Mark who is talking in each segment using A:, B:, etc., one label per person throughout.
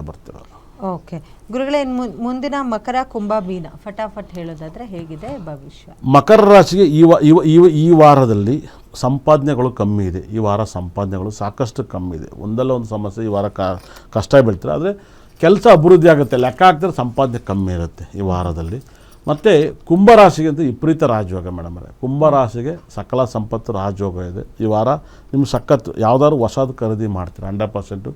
A: ಬರ್ತಿರೋದು
B: okay. ಗುರುಗಳೇ ಮುಂದಿನ ಮಕರ ಕುಂಭ ಮೀನ. ಫಟಾಫಟ್ ಹೇಳೋದಾದ್ರೆ ಹೇಗಿದೆ ಭವಿಷ್ಯ?
A: ಮಕರ ರಾಶಿಗೆ ವಾ ಈ ಈ ವಾರದಲ್ಲಿ ಸಂಪಾದನೆಗಳು ಕಮ್ಮಿ ಇದೆ. ಈ ವಾರ ಸಂಪಾದನೆಗಳು ಸಾಕಷ್ಟು ಕಮ್ಮಿ ಇದೆ. ಒಂದಲ್ಲ ಒಂದು ಸಮಸ್ಯೆ ಈ ವಾರ ಕಷ್ಟ ಬೀಳ್ತಾರೆ ಆದರೆ ಕೆಲಸ ಅಭಿವೃದ್ಧಿ ಆಗುತ್ತೆ. ಲೆಕ್ಕ ಹಾಕ್ತಾರೆ ಸಂಪಾದನೆ ಕಮ್ಮಿ ಇರುತ್ತೆ ಈ ವಾರದಲ್ಲಿ. ಮತ್ತು ಕುಂಭರಾಶಿಗೆ ಅಂತ ವಿಪರೀತ ರಾಜಯೋಗ ಮೇಡಮ್ ಅವರೇ. ಕುಂಭರಾಶಿಗೆ ಸಕಲ ಸಂಪತ್ತು ರಾಜಯೋಗ ಇದೆ. ಈ ವಾರ ನಿಮ್ಮ ಸಖತ್ತು ಯಾವ್ದಾದ್ರು ಹೊಸದು ಖರೀದಿ ಮಾಡ್ತೀರಾ ಹಂಡ್ರೆಡ್ ಪರ್ಸೆಂಟು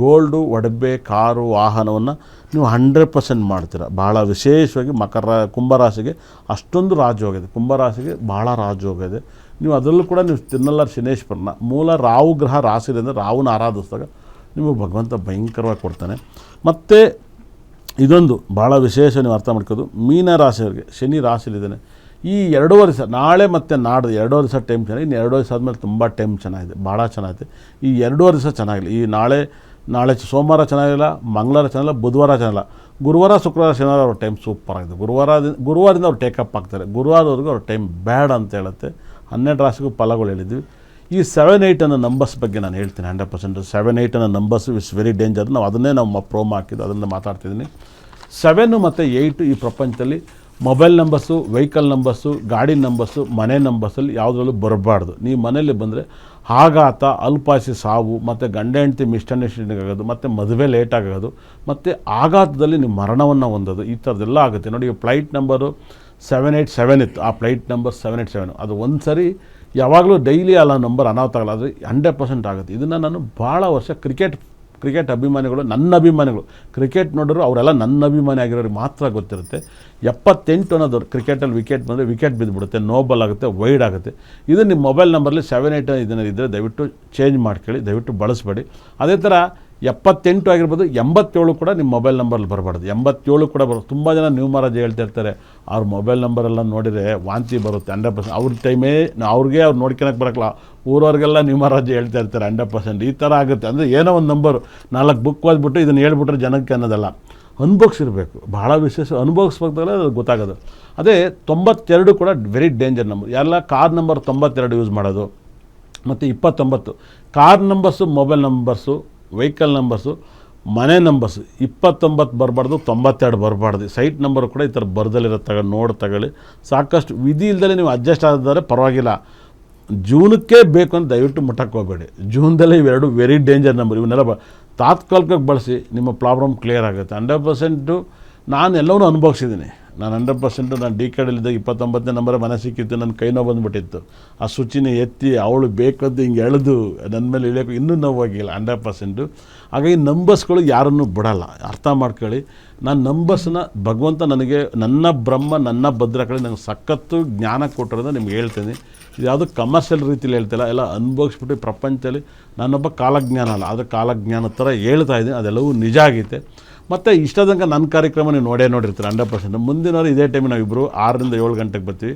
A: ಗೋಲ್ಡು ಒಡಬೆ ಕಾರು, ವಾಹನವನ್ನು ನೀವು ಹಂಡ್ರೆಡ್ ಪರ್ಸೆಂಟ್ ಮಾಡ್ತೀರಾ. ಭಾಳ ವಿಶೇಷವಾಗಿ ಮಕರ, ಕುಂಭರಾಶಿಗೆ ಅಷ್ಟೊಂದು ರಾಜಯೋಗ ಇದೆ. ಕುಂಭರಾಶಿಗೆ ಭಾಳ ರಾಜಯೋಗ ಇದೆ. ನೀವು ಅದರಲ್ಲೂ ಕೂಡ ನೀವು ತಿನ್ನಲ್ಲ ಶನೇಶ್ವರನ. ಮೂಲ ರಾಹು ಗ್ರಹ ಅಂದರೆ ರಾಹುನ ಆರಾಧಿಸಿದಾಗ ನಿಮಗೆ ಭಗವಂತ ಭಯಂಕರವಾಗಿ ಕೊಡ್ತಾನೆ. ಮತ್ತು ಇದೊಂದು ಭಾಳ ವಿಶೇಷ ನೀವು ಅರ್ಥ ಮಾಡ್ಕೋದು. ಮೀನ ರಾಶಿಯವರಿಗೆ ಶನಿ ರಾಶಿಲಿದ್ದಾನೆ ಈ ಎರಡೂವರೆ ದಿವಸ ನಾಳೆ ಮತ್ತು ನಾಡ್ದು ಎರಡೂವರೆ ದಿವಸ ಟೈಮ್ ಚೆನ್ನಾಗಿ ಇನ್ನು ಎರಡೂವರೆ ದಿವಸ ಆದಮೇಲೆ ತುಂಬ ಟೈಮ್ ಚೆನ್ನಾಗಿದೆ ಭಾಳ ಚೆನ್ನಾಗಿದೆ. ಈ ಎರಡೂವರೆ ದಿವಸ ಚೆನ್ನಾಗಿಲ್ಲ. ಈ ನಾಳೆ ನಾಳೆ ಸೋಮವಾರ ಚೆನ್ನಾಗಿಲ್ಲ, ಮಂಗಳವಾರ ಚೆನ್ನಾಗಿಲ್ಲ, ಬುಧವಾರ ಚೆನ್ನಾಗಿಲ್ಲ. ಗುರುವಾರ, ಶುಕ್ರವಾರ, ಶನಿವಾರ ಅವ್ರ ಟೈಮ್ ಸೂಪರ್ ಆಗಿದೆ. ಗುರುವಾರ ಗುರುವಾರದಿಂದ ಅವ್ರು ಟೇಕಪ್ ಆಗ್ತಾರೆ. ಗುರುವಾರದವರೆಗೂ ಅವ್ರ ಟೈಮ್ ಬ್ಯಾಡ್ ಅಂತ ಹೇಳುತ್ತೆ. ಹನ್ನೆರಡು ರಾಶಿಗೂ ಫಲಗಳು ಹೇಳಿದ್ವಿ. ಈ ಸೆವೆನ್ ಅನ್ನೋ ನಂಬರ್ಸ್ ಬಗ್ಗೆ ನಾನು ಹೇಳ್ತೀನಿ ಹಂಡ್ರೆಡ್ ಪರ್ಸೆಂಟ್ ಸೆವೆನ್ ಅನ್ನೋ ನಂಬರ್ಸ್ ಇಸ್ ವೆರಿ ಡೇಂಜರ್ ನಾವು ಅದನ್ನೇ ನಾವು ಪ್ರೋಮ್ ಹಾಕಿದ್ದು ಅದನ್ನು ಮಾತಾಡ್ತಿದ್ದೀನಿ. ಸೆವೆನ್ನು ಮತ್ತು ಏಯ್ಟು ಈ ಪ್ರಪಂಚದಲ್ಲಿ ಮೊಬೈಲ್ ನಂಬರ್ಸು ವೆಹಿಕಲ್ ನಂಬರ್ಸು ಗಾಡಿ ನಂಬರ್ಸು ಮನೆ ನಂಬರ್ಸಲ್ಲಿ ಯಾವುದ್ರಲ್ಲೂ ಬರಬಾರ್ದು. ನೀವು ಮನೇಲಿ ಬಂದರೆ ಆಘಾತ ಅಲ್ಪಾಸಿ ಸಾವು, ಮತ್ತು ಗಂಡ ಹೆಂಡತಿ ಮಿಸ್ಅಂಡರ್ಸ್ಟ್ಯಾಂಡಿಂಗ್ ಮತ್ತು ಮದುವೆ ಲೇಟ್ ಆಗೋದು, ಮತ್ತು ಆಘಾತದಲ್ಲಿ ನೀವು ಮರಣವನ್ನು ಹೊಂದೋದು, ಈ ಥರದ್ದೆಲ್ಲ ಆಗುತ್ತೆ. ನೋಡಿ flight number seven eight seven ಇತ್ತು. ಆ flight number seven eight seven ಅದು ಒಂದು ಸರಿ ಯಾವಾಗಲೂ ಡೈಲಿ ಅಲ್ಲ ನಂಬರ್ ಅನಾಹುತ ಆಗಲ್ಲ ಆದರೆ ಹಂಡ್ರೆಡ್ ಪರ್ಸೆಂಟ್ ಆಗುತ್ತೆ. ಇದನ್ನು ನಾನು ಭಾಳ ವರ್ಷ ಕ್ರಿಕೆಟ್ ಕ್ರಿಕೆಟ್ ಅಭಿಮಾನಿಗಳು, ನನ್ನ ಅಭಿಮಾನಿಗಳು ಕ್ರಿಕೆಟ್ ನೋಡಿದ್ರು ಅವರೆಲ್ಲ ನನ್ನ ಅಭಿಮಾನಿ ಆಗಿರೋರಿಗೆ ಮಾತ್ರ ಗೊತ್ತಿರುತ್ತೆ. ಎಪ್ಪತ್ತೆಂಟು ಅನ್ನೋದು ಕ್ರಿಕೆಟಲ್ಲಿ ವಿಕೆಟ್ ಬಂದರೆ ವಿಕೆಟ್ ಬಿದ್ದುಬಿಡುತ್ತೆ ನೋಬಲ್ ಆಗುತ್ತೆ ವೈಡ್ ಆಗುತ್ತೆ. ಇದು ನಿಮ್ಮ ಮೊಬೈಲ್ ನಂಬರಲ್ಲಿ ಸೆವೆನ್ ಏಯ್ಟ್ ಇದನ್ನು ಇದ್ದರೆ ದಯವಿಟ್ಟು ಚೇಂಜ್ ಮಾಡ್ಕೊಳ್ಳಿ, ದಯವಿಟ್ಟು ಬಳಸಬೇಡಿ. ಅದೇ ಥರ ಎಪ್ಪತ್ತೆಂಟು ಆಗಿರ್ಬೋದು, ಎಂಬತ್ತೇಳು ಕೂಡ ನಿಮ್ಮ ಮೊಬೈಲ್ ನಂಬರಲ್ಲಿ ಬರಬಾರ್ದು. ಎಂಬತ್ತೇಳು ಕೂಡ ಬರೋದು ತುಂಬ ಜನ ನ್ಯೂ ಮಹಾರಾಜ್ ಹೇಳ್ತಾ ಇರ್ತಾರೆ, ಅವ್ರ ಮೊಬೈಲ್ ನಂಬರೆಲ್ಲ ನೋಡಿದರೆ ವಾಂತಿ ಬರುತ್ತೆ ಹಂಡ್ರೆಡ್ ಪರ್ಸೆಂಟ್ ಅವ್ರ ಟೈಮೇ ಅವ್ರಿಗೆ ಅವ್ರು ನೋಡ್ಕೊಳಕ್ಕೆ ಬರೋಕ್ಕಲ್ಲ ಊರವ್ರಿಗೆಲ್ಲ ನ್ಯೂ ಮಹಾರಾಜ್ ಹೇಳ್ತಾ ಇರ್ತಾರೆ ಹಂಡ್ರೆಡ್ ಪರ್ಸೆಂಟ್ ಈ ಥರ ಆಗುತ್ತೆ. ಅಂದರೆ ಏನೋ ಒಂದು ನಂಬರು ನಾಲ್ಕು ಬುಕ್ ಓದ್ಬಿಟ್ಟು ಇದನ್ನು ಹೇಳ್ಬಿಟ್ರೆ ಜನಕ್ಕೆ ಅನ್ನೋದಲ್ಲ. ಅನುಭವಿಸಿರ್ಬೇಕು. ಭಾಳ ವಿಶೇಷ. ಅನುಭವಿಸ್ಬೇಕಾದ್ರೆ ಅದು ಗೊತ್ತಾಗೋದು. ಅದೇ ತೊಂಬತ್ತೆರಡು ಕೂಡ ವೆರಿ ಡೇಂಜರ್ ನಂಬರ್ ಎಲ್ಲ ಕಾರ್ ನಂಬರ್ ತೊಂಬತ್ತೆರಡು ಯೂಸ್ ಮಾಡೋದು. ಮತ್ತು ಇಪ್ಪತ್ತೊಂಬತ್ತು. Car numbers mobile numbers vehicle numbers, ಮನೆ ನಂಬರ್ಸ್, ಇಪ್ಪತ್ತೊಂಬತ್ತು ಬರಬಾರ್ದು, ತೊಂಬತ್ತೆರಡು ಬರಬಾರ್ದು. ಸೈಟ್ ನಂಬರ್ ಕೂಡ ಈ ಥರ ಬರದಲ್ಲಿರೋ ತಗೊಳ್ಳಿ ನೋಡಿ ತಗೊಳ್ಳಿ. ಸಾಕಷ್ಟು ವಿಧಿ ಇಲ್ದಲೆ ನೀವು ಅಡ್ಜಸ್ಟ್ ಆದರೆ ಪರವಾಗಿಲ್ಲ. ಜೂನಕ್ಕೆ ಬೇಕು ಅಂತ ದಯವಿಟ್ಟು ಮುಟ್ಟಕ್ಕೆ ಹೋಗಬೇಡಿ. ಜೂನ್ದಲ್ಲೇ ಇವೆರಡು ವೆರಿ ಡೇಂಜರ್ ನಂಬರ್ ಇವನ್ನೆಲ್ಲ ಬ, ತಾತ್ಕಾಲಿಕವಾಗಿ ಬಳಸಿ ನಿಮ್ಮ ಪ್ರಾಬ್ಲಮ್ ಕ್ಲಿಯರ್ ಆಗುತ್ತೆ. ಹಂಡ್ರೆಡ್ ಪರ್ಸೆಂಟು ನಾನು ಎಲ್ಲವನ್ನೂ ಅನುಭವಿಸಿದ್ದೀನಿ. ನಾನು ಹಂಡ್ರೆಡ್ ಪರ್ಸೆಂಟು ನಾನು ಡಿ ಕಾರ್ಡಲ್ಲಿದ್ದಾಗ ಇಪ್ಪತ್ತೊಂಬತ್ತನೇ ನಂಬರ್ ಮನೆ ಸಿಕ್ಕಿತ್ತು ನನ್ನ ಕೈ ನೋವು ಬಂದುಬಿಟ್ಟಿತ್ತು. ಆ ಸುಚಿನ ಎತ್ತಿ ಅವಳು ಬೇಕಾದ್ದು ಹಿಂಗೆ ಎಳೆದು ನನ್ನ ಮೇಲೆ ಇಳಿಯೋಕೆ ಇನ್ನೂ ನೋವಾಗಿಲ್ಲ ಹಂಡ್ರೆಡ್ ಪರ್ಸೆಂಟು. ಹಾಗಾಗಿ ನಂಬರ್ಸ್ಗಳು ಯಾರನ್ನು ಬಿಡಲ್ಲ. ಅರ್ಥ ಮಾಡ್ಕೊಳ್ಳಿ. ನಾನು ನಂಬರ್ಸ್ನ ಭಗವಂತ ನನಗೆ ನನ್ನ ಬ್ರಹ್ಮ, ನನ್ನ ಭದ್ರಕಳಿ ನನಗೆ ಸಖತ್ತು ಜ್ಞಾನ ಕೊಟ್ಟಿರೋದು ನಿಮ್ಗೆ ಹೇಳ್ತೀನಿ. ಇದು ಯಾವುದು ಕಮರ್ಷಿಯಲ್ ರೀತಿಯಲ್ಲಿ ಹೇಳ್ತಿಲ್ಲ, ಎಲ್ಲ ಅನುಭವಿಸ್ಬಿಟ್ಟು ಪ್ರಪಂಚದಲ್ಲಿ ನಾನೊಬ್ಬ ಕಾಲಜ್ಞಾನ ಅಲ್ಲ ಆದರೆ ಕಾಲಜ್ಞಾನ ಥರ ಹೇಳ್ತಾ ಇದ್ದೀನಿ. ಅದೆಲ್ಲವೂ ನಿಜ ಆಗೈತೆ. ಮತ್ತು ಇಷ್ಟದಂಗೆ ನನ್ನ ಕಾರ್ಯಕ್ರಮ ನೀವು ನೋಡೇ ನೋಡಿರ್ತೀರ ಹಂಡ್ರೆಡ್ ಪರ್ಸೆಂಟ್ ಮುಂದಿನವರು ಇದೇ ಟೈಮಿಗೆ ನಾವಿಬ್ಬರು ಆರರಿಂದ ಏಳು ಗಂಟೆಗೆ ಬರ್ತೀವಿ.